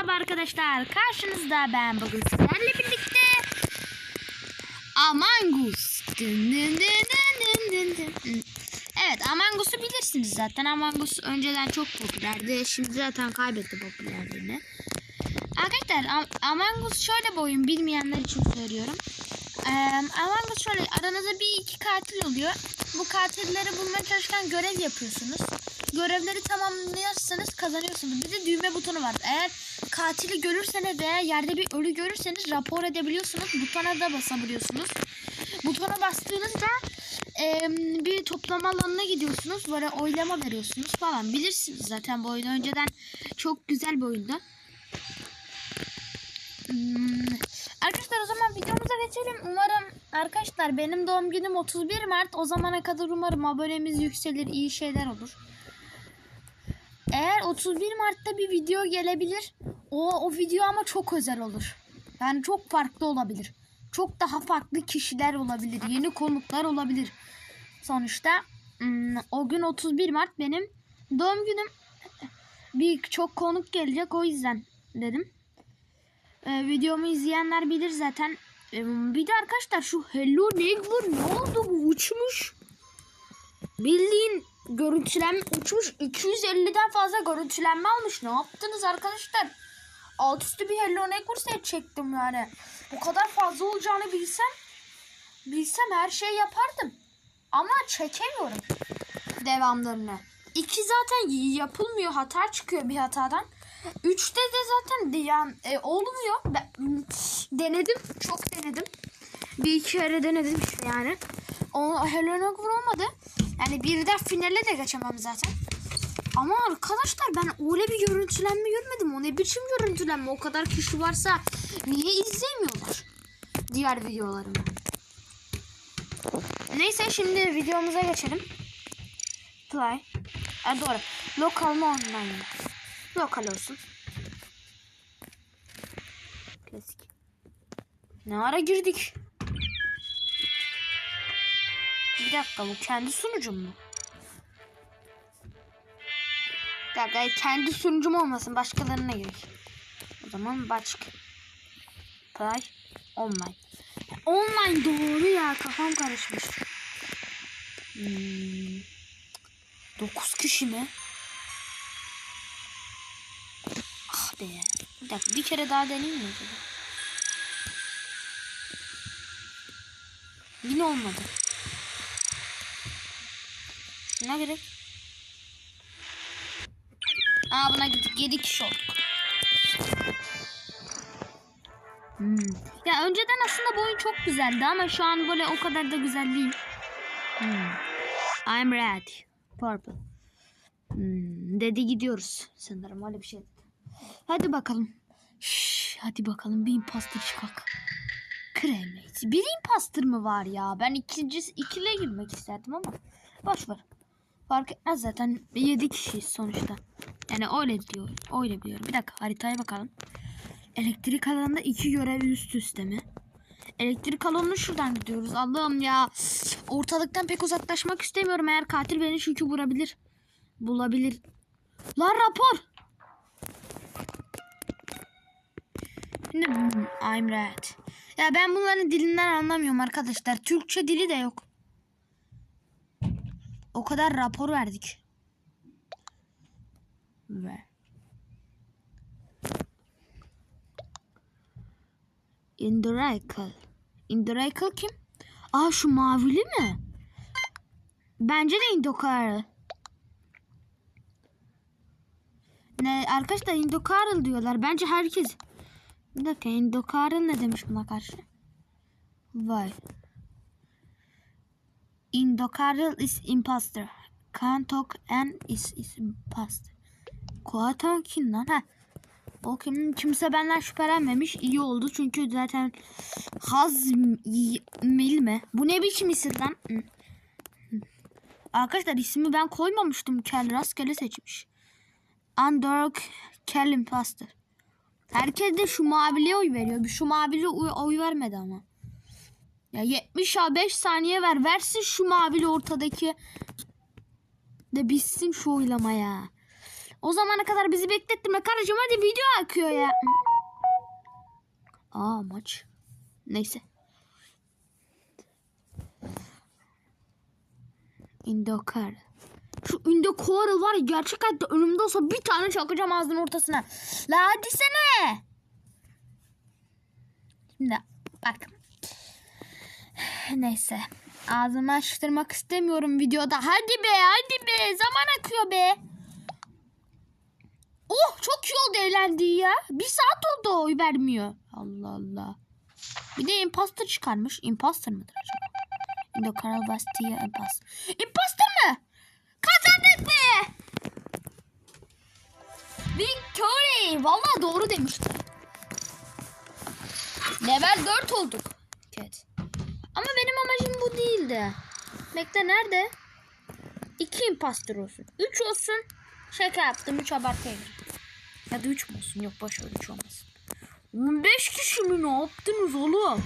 Merhaba arkadaşlar. Karşınızda ben bugün sizlerle birlikte Among Us. Evet Among Us'u bilirsiniz zaten. Among Us önceden çok popülerdi. Şimdi zaten kaybetti popülerliğini. Arkadaşlar Am- Among Us şöyle bir oyun bilmeyenler için söylüyorum. Ee, Among şöyle aranızda bir iki katil oluyor. Bu katilleri bulmaya çalışırken görev yapıyorsunuz. Görevleri tamamlıyorsanız kazanıyorsunuz. Bir de düğme butonu var. Eğer katili görürseniz veya yerde bir ölü görürseniz rapor edebiliyorsunuz. Butona da basabiliyorsunuz. Butona bastığınızda em, bir toplama alanına gidiyorsunuz. Böyle oylama veriyorsunuz falan. Bilirsiniz zaten bu oyunu önceden çok güzel bir oyundu. Hmm, Arkadaşlar o zaman videomuza geçelim. Umarım arkadaşlar benim doğum günüm 31 Mart. O zamana kadar umarım abonemiz yükselir, iyi şeyler olur. Eğer 31 Mart'ta bir video gelebilir. O o video ama çok özel olur. Yani çok farklı olabilir. Çok daha farklı kişiler olabilir. Yeni konuklar olabilir. Sonuçta hmm, o gün 31 Mart benim doğum günüm. Bir çok konuk gelecek o yüzden dedim. Ee, videomu izleyenler bilir zaten. Ee, bir de arkadaşlar şu Hello Neighbor ne oldu bu uçmuş. Bildiğin görüntülenme uçmuş. 250'den fazla görüntülenme almış. Ne yaptınız arkadaşlar? Alt üstü bir Hello Neighbor çektim yani. Bu kadar fazla olacağını bilsem bilsem her şeyi yapardım. Ama çekemiyorum devamlarını. İki zaten yapılmıyor. Hata çıkıyor bir hatadan. Üçte de zaten yani, e, olmuyor. Ben, denedim. Çok denedim. Bir iki kere denedim işte yani. O Hello Neighbor olmadı. Yani birden finale de geçemem zaten. Ama arkadaşlar ben öyle bir görüntülenme görmedim. O ne biçim görüntülenme? O kadar kişi varsa niye izlemiyorlar diğer videolarımı? Neyse şimdi videomuza geçelim. Play. Ha, doğru. Lokal mı online mi? Olsun. Klasik. Ne ara girdik? Bir dakika bu kendi sunucum mu? Bir dakika kendi sunucum olmasın başkalarına gerek. O zaman başka. Play online. Online doğru ya kafam karışmış. Hmm. 9 kişi mi? Ah be. Bir dakika bir kere daha deneyeyim mi acaba? Yine olmadı. Şuna gerek. Aa buna gittik. 7 kişi olduk. Hmm. Ya önceden aslında bu oyun çok güzeldi ama şu an böyle o kadar da güzel değil. Hmm. I'm red. Purple. Hmm. Dedi gidiyoruz. Sanırım öyle bir şey. Hadi bakalım. Şş, hadi bakalım bir imposter çıkak. Cremate. Bir imposter mı var ya? Ben ikinci ikile girmek isterdim ama. Boş ver. Fark etmez zaten. 7 kişiyiz sonuçta. Yani öyle diyor. Öyle diyor. Bir dakika haritaya bakalım. Elektrik alanında iki görev üst üste mi? Elektrik alanına şuradan gidiyoruz. Allah'ım ya. Ortalıktan pek uzaklaşmak istemiyorum. Eğer katil beni çünkü vurabilir. Bulabilir. Lan rapor. Şimdi hmm, I'm red. Ya ben bunların dilinden anlamıyorum arkadaşlar. Türkçe dili de yok. O kadar rapor verdik. Ve Indiracle. Indiracle kim? Aa şu mavili mi? Bence de Indokarl. Ne arkadaşlar Indokarl diyorlar. Bence herkes. Bir dakika Indokarl ne demiş buna karşı? Vay. Indokarl is imposter. Can't talk and is, is imposter. Kuatan kim lan? Ha. O kim, kimse benden şüphelenmemiş. İyi oldu çünkü zaten Hazmil mi? Bu ne biçim isim lan? Arkadaşlar ismi ben koymamıştım. Kel rastgele seçmiş. Underdog Kel Imposter. Herkes de şu maviliye oy veriyor. Bir Şu mavili oy, oy vermedi ama. Ya 70 ya 5 saniye ver. Versin şu mavili ortadaki. De bitsin şu oylamaya. O zamana kadar bizi beklettirme karıcığım hadi video akıyor ya. Aa maç. Neyse. Indokar. Şu Indokar var ya gerçek hayatta önümde olsa bir tane çakacağım ağzının ortasına. La hadi sene. Şimdi bak. Neyse. Ağzımı açtırmak istemiyorum videoda. Hadi be hadi be. Zaman akıyor be. Oh çok iyi oldu eğlendiği ya. Bir saat oldu oy vermiyor. Allah Allah. Bir de imposter çıkarmış. Imposter mıdır acaba? Indokaral Vastia imposter. Imposter mı? Kazandık be. Victory. Vallahi doğru demişti. Level 4 olduk. Evet. Ama benim amacım bu değildi. Bekle nerede? 2 imposter olsun. 3 olsun. Şaka yaptım. 3 abartayım. Ya da 3 mü olsun? Yok boş ver 3 olmasın. 15 kişi mi ne yaptınız oğlum?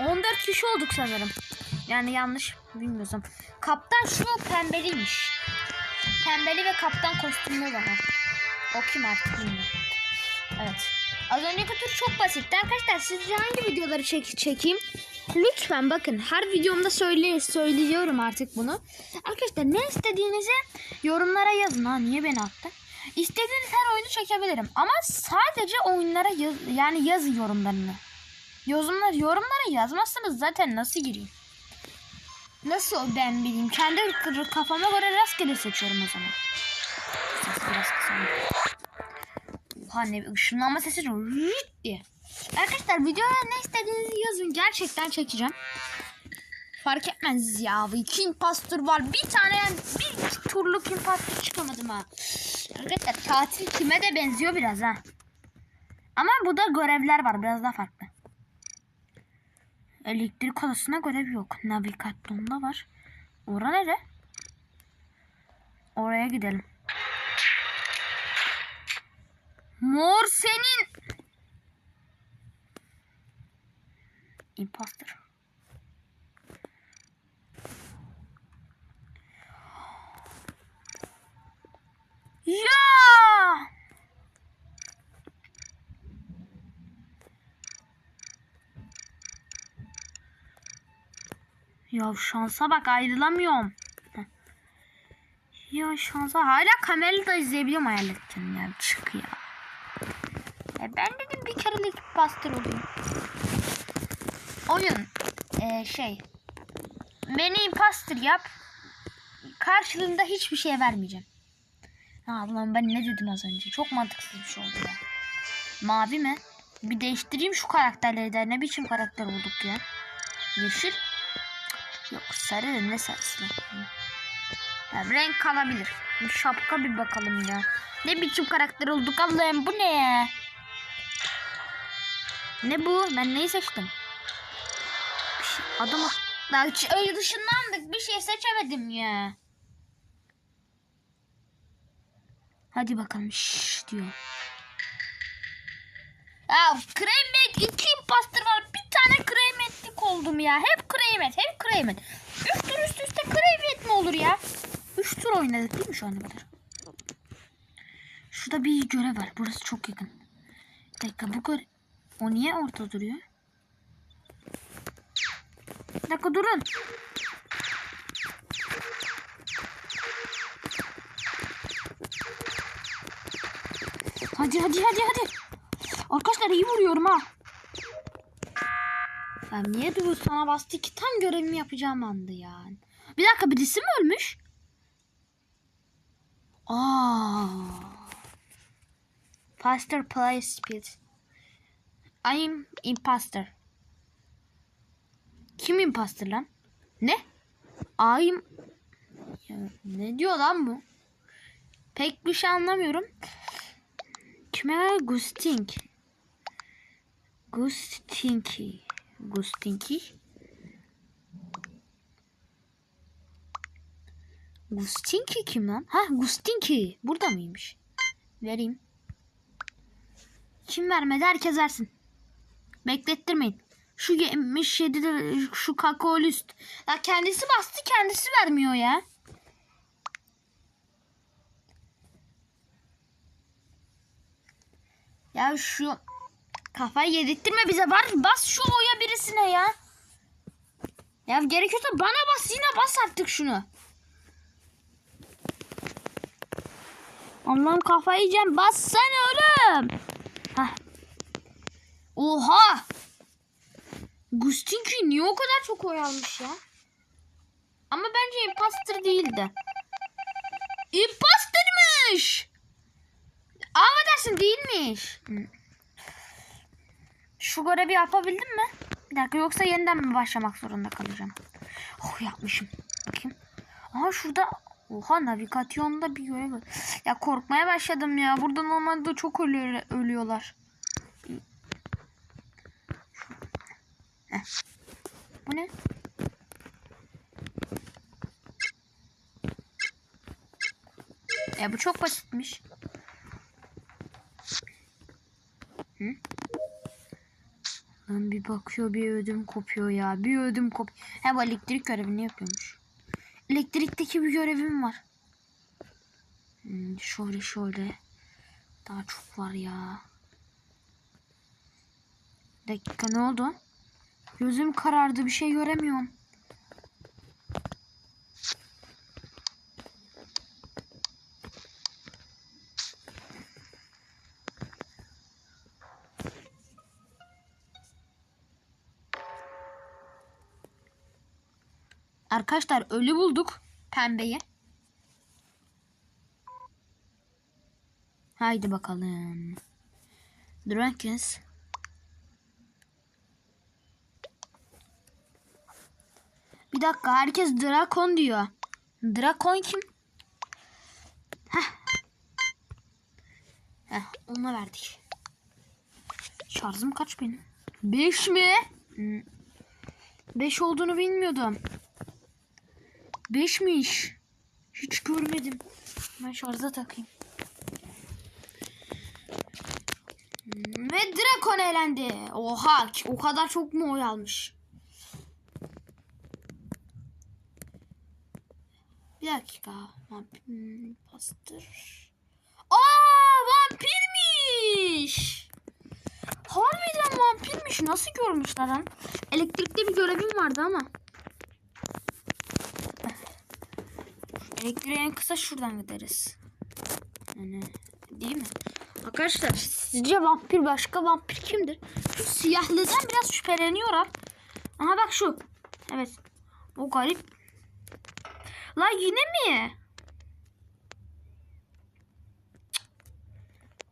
14 kişi olduk sanırım. Yani yanlış bilmiyorsam. Kaptan şu pembeliymiş. Pembeli ve kaptan kostümlü olan. O kim artık bilmiyorum. Evet. Az önceki tur çok basitti. Arkadaşlar sizce hangi videoları çek çekeyim? Lütfen bakın her videomda söyle söylüyorum artık bunu. Arkadaşlar ne istediğinizi yorumlara yazın. Ha niye beni attı? İstediğiniz her oyunu çekebilirim. Ama sadece oyunlara yaz, yani yazın yorumlarını. Yorumlar, yorumlara yazmazsanız zaten nasıl gireyim? Nasıl ben bileyim? Kendi kafama göre rastgele seçiyorum o zaman. Ses biraz. Oha ne ışınlanma sesi rırt diye. Arkadaşlar videoya ne istediğinizi yazın. Gerçekten çekeceğim. Fark etmez ya. İki impostor var. Bir tane bir turluk impostor çıkamadım ha. Arkadaşlar tatil kime de benziyor biraz ha. Ama bu da görevler var. Biraz daha farklı. Elektrik odasına görev yok. Navigasyonda var. Ora nere? Oraya gidelim. Mor senin. Imposter. Ya! Ya şansa bak ayrılamıyorum. Ya şansa hala kamerayla da izleyebiliyorum hayaletten ya. Çık ya. E ben dedim bir kerelik bastır olayım. Oyun e, şey beni imposter yap karşılığında hiçbir şey vermeyeceğim. Ulan ben ne dedim az önce? Çok mantıksız bir şey oldu ya. Mavi mi? Bir değiştireyim şu karakterleri de. Ne biçim karakter olduk ya? Yeşil. Yok sarı ne sarısı? Ya, renk kalabilir. Bir şapka bir bakalım ya. Ne biçim karakter olduk Allah'ım bu ne? Ne bu? Ben neyi seçtim? Şey, adam daha hiç öyle dışınlandık. Bir şey seçemedim ya. Hadi bakalım şşş diyor. Ya Kremet iki imposter var. Bir tane Kremetlik oldum ya. Hep Kremet, hep Kremet. Üç tur üst üste Kremet mi olur ya? Üç tur oynadık değil mi şu ana kadar? Şurada bir görev var. Burası çok yakın. Bir dakika bu görev... O niye orada duruyor? Bir dakika durun. Hadi hadi hadi hadi. Arkadaşlar iyi vuruyorum ha. Ben niye dur sana bastı ki tam görevimi yapacağım andı ya. Bir dakika birisi mi ölmüş? Aa. Faster play speed. I'm imposter. Kim imposter lan? Ne? I'm... Ya, ne diyor lan bu? Pek bir şey anlamıyorum. Kime Gusting? Gustinki. Gustinki. Gustinki kim lan? Ha Gustinki. Burada mıymış? Vereyim. Kim vermedi herkes versin. Beklettirmeyin. Şu 77'de şu kakaolüst. Ya kendisi bastı kendisi vermiyor ya. Ya şu kafayı yedirtme bize var. Bas şu oya birisine ya. Ya gerekiyorsa bana bas yine bas artık şunu. Allah'ım kafayı yiyeceğim. Bassana oğlum. Hah Oha. Gustinki niye o kadar çok oy almış ya? Ama bence imposter değildi. Imposter'mış. Ama dersin değilmiş. Şu görevi yapabildim mi? Bir dakika yoksa yeniden mi başlamak zorunda kalacağım? Oh yapmışım. Bakayım. Aha şurada Oha navigasyonda bir görev. Ya korkmaya başladım ya. Burada normalde çok ölüyor, ölüyorlar. Heh. Bu ne? Ya bu çok basitmiş. Hı? Lan bir bakıyor bir ödüm kopuyor ya. Bir ödüm kop. He bu elektrik görevini yapıyormuş. Elektrikteki bir görevim var. Hmm, şöyle şöyle. Daha çok var ya. Dakika ne oldu? Gözüm karardı bir şey göremiyorum. Arkadaşlar ölü bulduk pembeyi. Haydi bakalım. Drunkens. Bir dakika herkes Drakon diyor. Drakon kim? Heh. Heh, ona verdik. Şarjım kaç benim? 5 mi? 5 olduğunu bilmiyordum. 5'miş. Hiç görmedim. Ben şarja takayım. Ve Drakon elendi. Oha o kadar çok mu oy almış? Bir dakika. Vampir bastır. Aa vampirmiş. Harbiden vampirmiş. Nasıl görmüşler lan? Elektrikte bir görevim vardı ama. Elektriğe en kısa şuradan gideriz. Yani değil mi? Arkadaşlar sizce vampir başka vampir kimdir? Şu siyahlıdan biraz şüpheleniyorlar. Aha bak şu. Evet. O garip. La yine mi?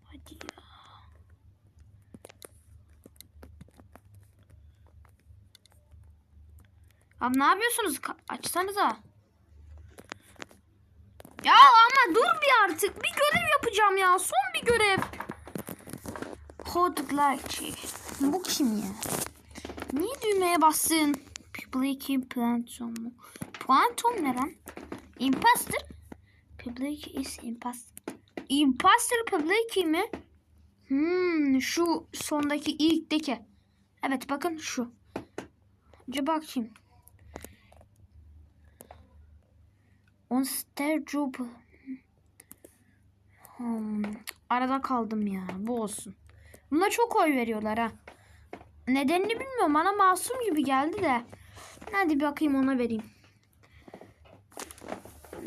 Hadi ya. Abi ne yapıyorsunuz? Ka- Açsanıza. Ya ama dur bir artık. Bir görev yapacağım ya. Son bir görev. Hodglachi. Bu kim ya? Niye düğmeye bastın? Public Plantum. Plantum ne lan? Imposter? Public is imposter. Imposter Public mi? Hmm, şu sondaki ilkteki. Evet bakın şu. Önce bakayım. On star job. Hmm, arada kaldım ya. Bu olsun. Buna çok oy veriyorlar ha. Nedenini bilmiyorum. Bana masum gibi geldi de. Hadi bakayım ona vereyim.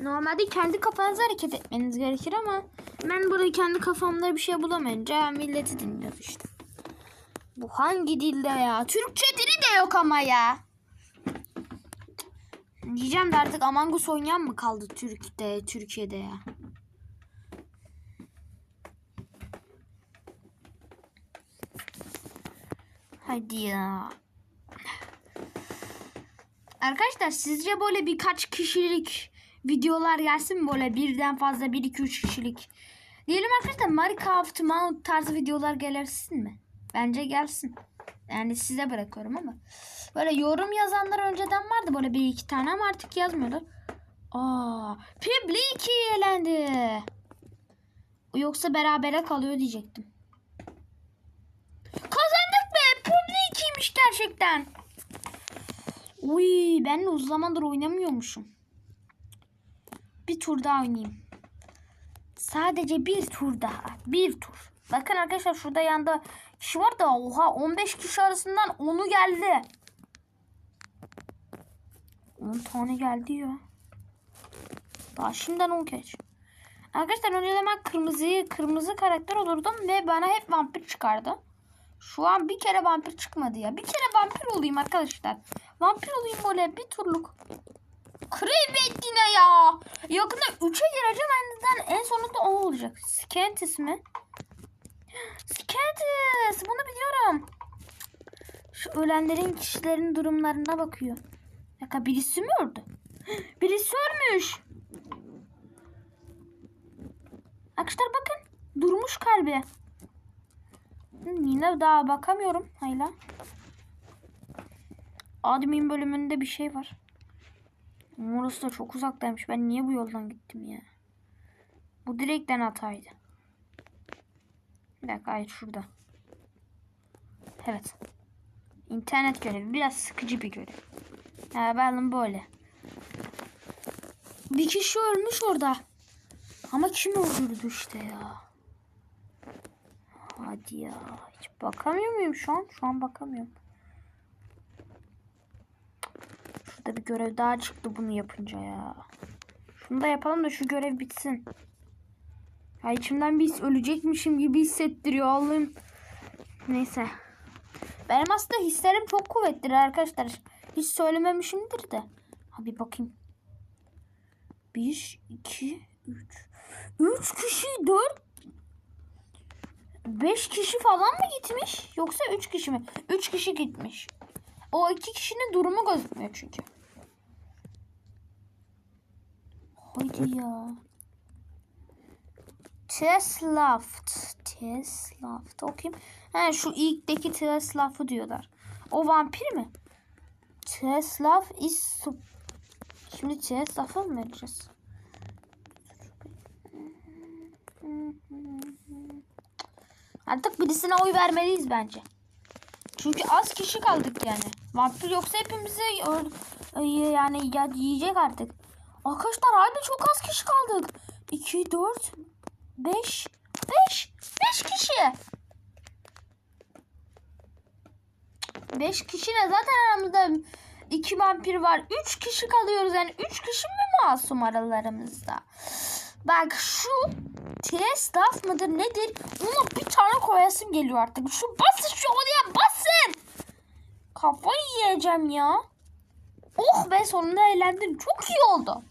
Normalde kendi kafanızda hareket etmeniz gerekir ama ben burada kendi kafamda bir şey bulamayınca milleti dinliyorum işte. Bu hangi dilde ya? Türkçe dili de yok ama ya. Diyeceğim de artık Among Us oynayan mı kaldı Türk'te, Türkiye'de ya? Hadi ya. Arkadaşlar sizce böyle birkaç kişilik videolar gelsin? Böyle birden fazla 1 2 3 kişilik. Diyelim arkadaşlar Minecraft Mount tarzı videolar gelirsin mi? Bence gelsin. Yani size bırakıyorum ama. Böyle yorum yazanlar önceden vardı böyle bir iki tane ama artık yazmıyorlar. Aa, Pibliki elendi. Yoksa berabere kalıyor diyecektim. Kazandık be. Pibliki'ymiş gerçekten. Uy, ben de uzun zamandır oynamıyormuşum. Bir tur daha oynayayım. Sadece bir tur daha. Bir tur. Bakın arkadaşlar şurada yanda kişi var da oha 15 kişi arasından 10'u geldi. 10 tane geldi ya. Daha şimdiden 10 geç. Arkadaşlar önceden ben kırmızıyı kırmızı karakter olurdum ve bana hep vampir çıkardı. Şu an bir kere vampir çıkmadı ya. Bir kere vampir olayım arkadaşlar. Vampir olayım böyle bir turluk. Creepy yine ya. Yakında 3'e gireceğim. En, en sonunda o olacak. Scantis mi? Scantis. Bunu biliyorum. Şu ölenlerin kişilerin durumlarına bakıyor. Dakika birisi mi öldü? Birisi ölmüş. Arkadaşlar bakın. Durmuş kalbi. Yine daha bakamıyorum. Hayla. Admin bölümünde bir şey var. Orası da çok uzaktaymış. Ben niye bu yoldan gittim ya? Bu direkten hataydı. Bir dakika hayır şurada. Evet. İnternet görevi. Biraz sıkıcı bir görev. Ya ben böyle. Bir kişi ölmüş orada. Ama kim öldürdü işte ya. Hadi ya. Hiç bakamıyor muyum şu an? Şu an bakamıyorum. Şurada bir görev daha çıktı bunu yapınca ya. Şunu da yapalım da şu görev bitsin. Ya içimden bir ölecekmişim gibi hissettiriyor Allah'ım. Neyse. Benim aslında hislerim çok kuvvetlidir arkadaşlar. Hiç söylememişimdir de. Ha bir bakayım. 1, 2, 3. 3 kişi 4 5 kişi falan mı gitmiş? Yoksa 3 kişi mi? 3 kişi gitmiş. O iki kişinin durumu gözükmüyor çünkü. Haydi ya. Teslaft. Teslaft. Okuyayım. He şu ilkteki Teslaf'ı diyorlar. O vampir mi? Teslaf is Şimdi Teslaf'a mı vereceğiz? Artık birisine oy vermeliyiz bence. Çünkü az kişi kaldık yani. Vampir yoksa hepimizi yani ya yiyecek artık. Arkadaşlar hadi çok az kişi kaldık. 2, 4, 5, 5, 5 kişi. 5 kişiyle zaten aramızda iki vampir var. 3 kişi kalıyoruz yani 3 kişi mi masum aralarımızda? Bak şu T-Staff mıdır nedir? Ona bir tane koyasım geliyor artık. Şu basın şu odaya basın. Yiyeceğim ya. Oh be sonunda eğlendim. Çok iyi oldu.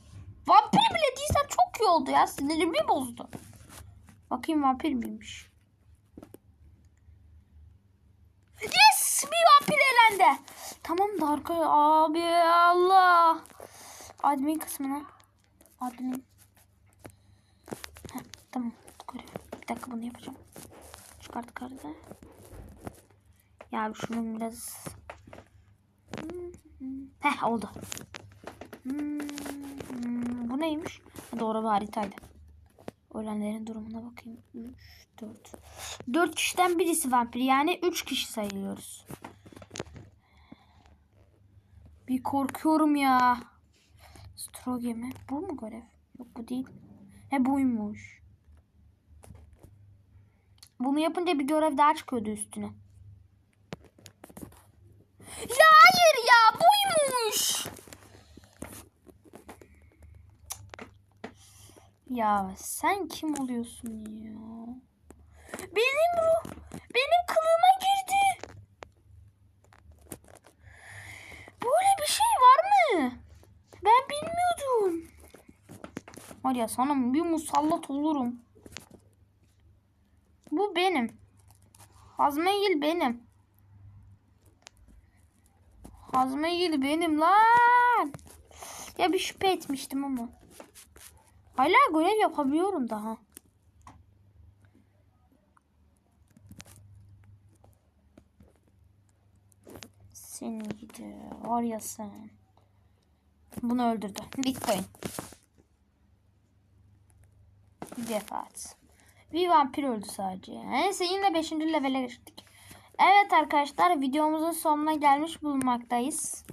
Vampir bile değilsen çok iyi oldu ya. Sinirimi bozdu. Bakayım vampir miymiş? Yes! Bir vampir elendi. Tamam da arka abi Allah. Admin kısmına. Admin. Heh, tamam. Bir dakika bunu yapacağım. Çıkart kartı. Ya şunun biraz... Heh oldu. Bu neymiş? Doğru bir haritaydı. Ölenlerin durumuna bakayım. 3, 4. 4 kişiden birisi vampir. Yani 3 kişi sayılıyoruz. Bir korkuyorum ya. Stroge mi? Bu mu görev? Yok bu değil. He buymuş. Bunu yapınca bir görev daha çıkıyordu üstüne. Ya hayır ya buymuş. Ya sen kim oluyorsun ya? Benim ruh, benim kılıma girdi. Böyle bir şey var mı? Ben bilmiyordum. Var ya sana bir musallat olurum. Bu benim. Hazmeyil benim. Hazmeyil benim lan. Ya bir şüphe etmiştim ama. Hala görev yapabiliyorum daha. Seni gidi. Var ya sen. Bunu öldürdü. Bitcoin. Bir defaat. Bir vampir öldü sadece. Neyse yine 5. levele geçtik. Evet arkadaşlar videomuzun sonuna gelmiş bulunmaktayız.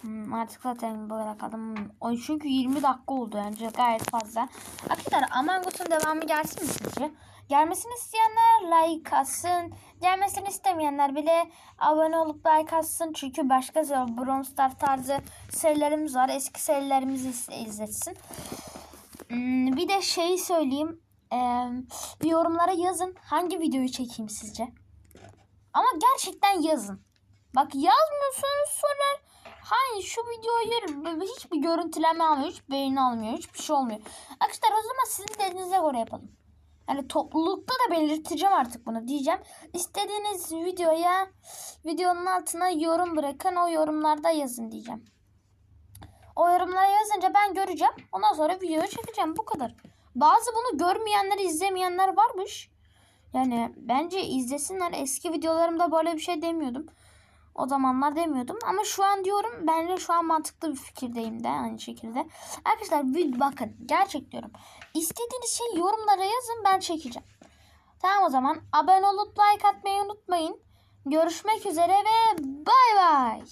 Hmm, artık zaten bırakalım. O çünkü 20 dakika oldu yani gayet fazla. Arkadaşlar Among Us'un devamı gelsin mi sizce? Gelmesini isteyenler like atsın. Gelmesini istemeyenler bile abone olup like atsın. Çünkü başka Brawl Stars tarzı serilerimiz var. Eski serilerimizi iz- izletsin. Hmm, Bir de şeyi söyleyeyim. Ee, bir yorumlara yazın. Hangi videoyu çekeyim sizce? Ama gerçekten yazın. Bak yazmıyorsanız sonra hangi şu videoyu hiçbir görüntüleme almıyor, hiç beğeni almıyor, hiçbir şey olmuyor. Arkadaşlar o zaman sizin dediğinize göre yapalım. Yani toplulukta da belirteceğim artık bunu diyeceğim. İstediğiniz videoya videonun altına yorum bırakın. O yorumlarda yazın diyeceğim. O yorumlara yazınca ben göreceğim. Ondan sonra videoyu çekeceğim. Bu kadar. Bazı bunu görmeyenler, izlemeyenler varmış. Yani bence izlesinler. Eski videolarımda böyle bir şey demiyordum. O zamanlar demiyordum. Ama şu an diyorum. Bence şu an mantıklı bir fikirdeyim de aynı şekilde. Arkadaşlar bakın. Gerçek diyorum. İstediğiniz şey yorumlara yazın. Ben çekeceğim. Tamam o zaman. Abone olup like atmayı unutmayın. Görüşmek üzere ve bay bay.